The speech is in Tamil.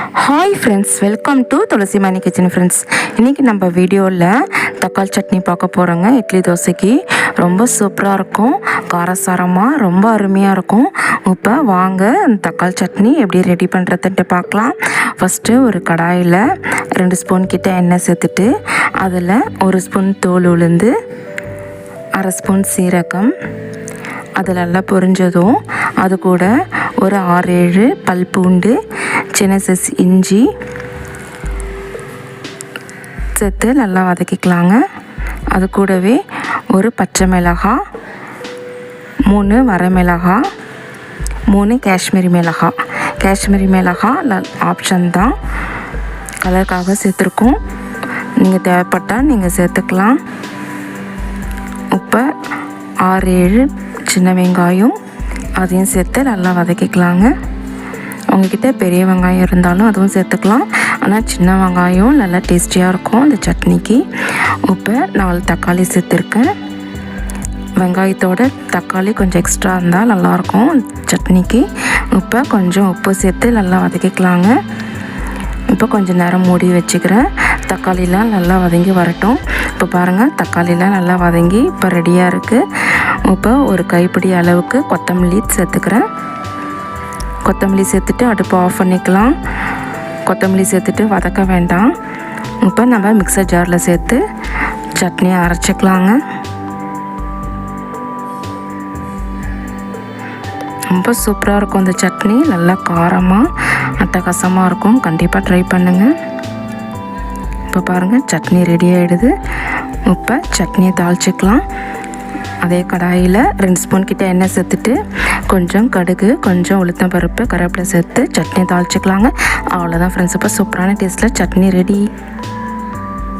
Hi friends welcome to Thulasi Mani kitchen friends இன்றைக்கி நம்ம வீடியோவில் தக்காளி சட்னி பார்க்க போகிறோங்க இட்லி தோசைக்கு ரொம்ப சூப்பராக இருக்கும். காரசாரமாக ரொம்ப அருமையாக இருக்கும். இப்போ வாங்க அந்த தக்காளி சட்னி எப்படி ரெடி பண்ணுறதுன்ட்டு பார்க்கலாம். ஃபஸ்ட்டு ஒரு கடாயில் ரெண்டு ஸ்பூன் கிட்ட எண்ணெய் சேர்த்துட்டு அதில் ஒரு ஸ்பூன் தோல் உளுந்து அரை ஸ்பூன் சீரகம் அது நல்லா பொரிஞ்சதும் அது கூட ஒரு ஆறு ஏழு பல் பூண்டு சின்ன சைஸ் இஞ்சி. சேர்த்து நல்லா வதக்கிக்கலாங்க. அது கூடவே ஒரு பச்சை மிளகாய் மூணு வரமிளகாய் மூணு காஷ்மீரி மிளகாய் காஷ்மீரி மிளகாய் ஆப்ஷன் தான். கலருக்காக சேர்த்துருக்கோம். நீங்கள் தேவைப்பட்டால் நீங்கள் சேர்த்துக்கலாம். இப்போ ஆறு ஏழு சின்ன வெங்காயம் அதையும் சேர்த்து நல்லா வதக்கிக்கலாங்க. உங்ககிட்ட பெரிய வெங்காயம் இருந்தாலும் அதுவும் சேர்த்துக்கலாம். ஆனால் சின்ன வெங்காயம் நல்லா டேஸ்டியாக இருக்கும் அந்த சட்னிக்கு. இப்போ நாலு தக்காளி சேர்த்துருக்கேன். வெங்காயத்தோட தக்காளி கொஞ்சம் எக்ஸ்ட்ரா இருந்தால் நல்லாயிருக்கும் சட்னிக்கு. இப்போ கொஞ்சம் உப்பு சேர்த்து நல்லா வதக்கிக்கலாங்க. இப்போ கொஞ்சம் நேரம் மூடி வச்சுக்கிறேன். தக்காளிலாம் நல்லா வதங்கி வரட்டும். இப்போ பாருங்கள் தக்காளிலாம் நல்லா வதங்கி இப்போ ரெடியாக இருக்குது இப்போ ஒரு கைப்பிடி அளவுக்கு கொத்தமல்லி சேர்த்துக்கிறேன். கொத்தமல்லி சேர்த்துட்டு அடுப்பு ஆஃப் பண்ணிக்கலாம். கொத்தமல்லி சேர்த்துட்டு வதக்க வேண்டாம். இப்போ நம்ம மிக்சர் ஜாரில் சேர்த்து சட்னியை அரைச்சிக்கலாங்க. ரொம்ப சூப்பராக இருக்கும் அந்த சட்னி. நல்லா காரமாக அட்டகாசமாக இருக்கும். கண்டிப்பாக ட்ரை பண்ணுங்கள் இப்போ பாருங்கள் சட்னி ரெடி ஆகிடுது இப்போ சட்னியை தாளிச்சிக்கலாம். அதே கடாயில் ரெண்டு ஸ்பூன் கிட்ட எண்ணெய் சேர்த்துட்டு கொஞ்சம் கடுகு கொஞ்சம் உளுத்தம் பருப்பு கருவேப்பிலை சேர்த்து சட்னி தாளிச்சிக்கலாங்க. அவ்வளோதான் ஃப்ரெண்ட்ஸ் இப்போ சூப்பரான டேஸ்ட்டில் சட்னி ரெடி